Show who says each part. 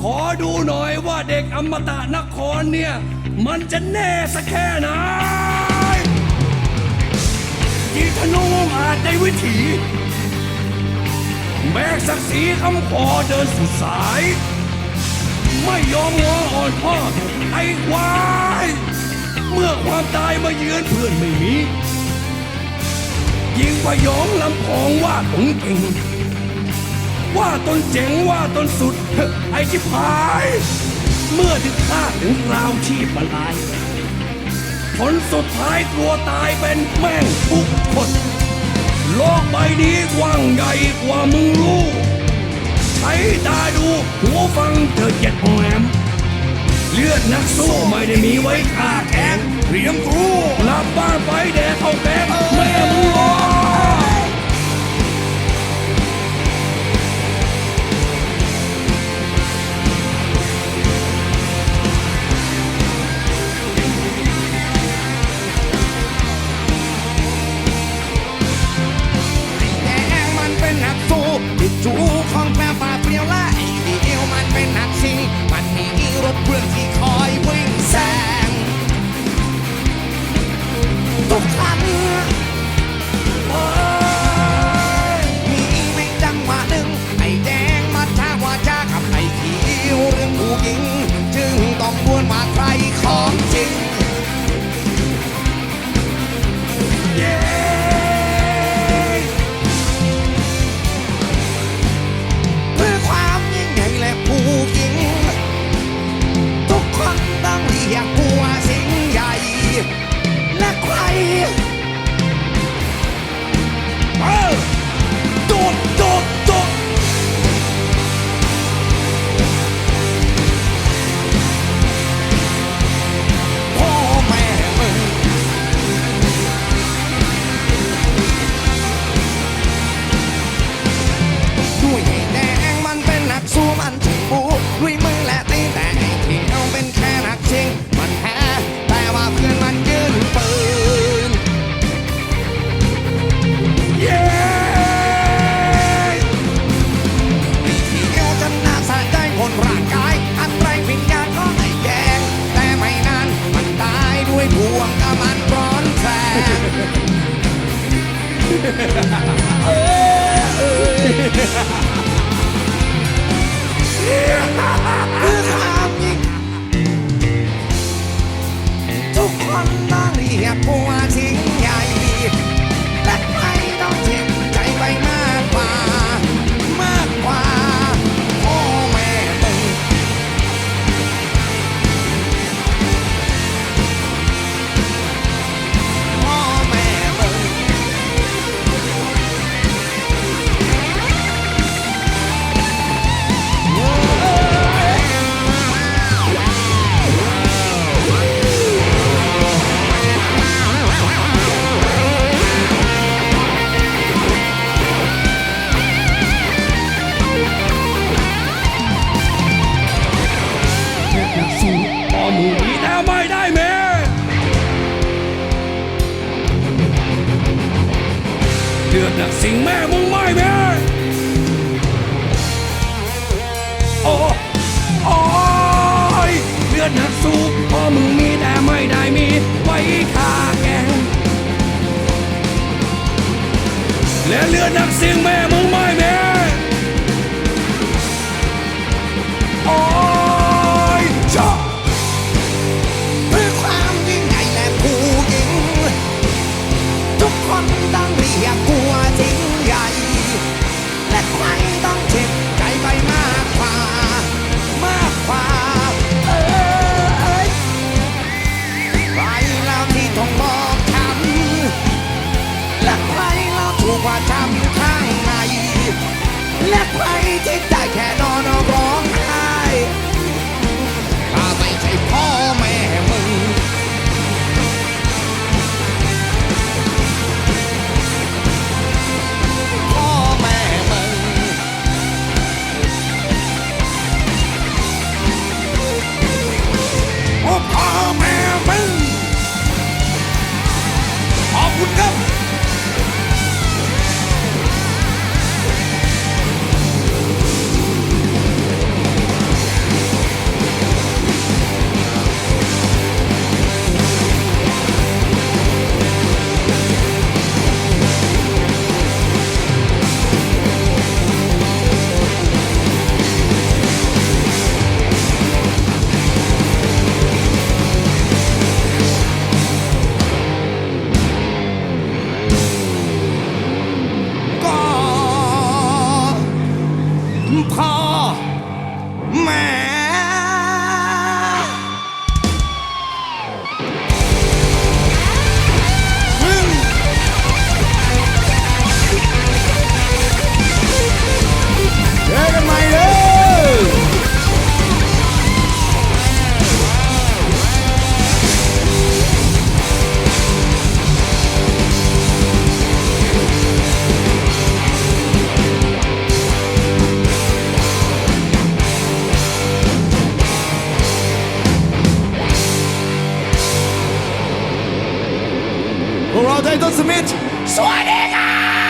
Speaker 1: ขอดูหน่อยว่าเด็กอมตะนครเนี่ย มันจะแน่สักแค่ไหนยีธนูอาจได้วิถีแบกศักดิ์ศรีคำขอเดินสุดสาย ไม่ยอมงออ่อนพ่อไอ้ควายเมื่อความตายมาเยือนเพื่อนไม่มี ยิงประยองลำพองว่าตนเก่ง ว่าตนเจ๋งว่าตนสุด ไอ้ชิบหาย เมื่อถึงคาดถึงราวชีพมาลาย ผลสุดท้ายกลัวตายเป็นแม่งทุกคนโลกใบนี้กว้างใหญ่กว่ามึงรู้ ใช้ตาดูหัวฟังเธอเจ็ดแหมเลือดนักสู้ไม่ได้มีไว้ฆ่าแกงเตรียมกูลับบ้านไปแดกเอาแกงแม่มึง
Speaker 2: ต้ Yeah. พอมือดีแต่ไม่ได้แม่เลือ
Speaker 1: ดนักสิ่งแม่มึงไม่แม่โอ้โอ้ยเลือดนักสู้พอมึงมีแต่ไม่ได้มีไว้ฆ่าแกงและเลือดนักสิ่งแม่
Speaker 2: ทุกคนต้อ ม่
Speaker 3: พวกเร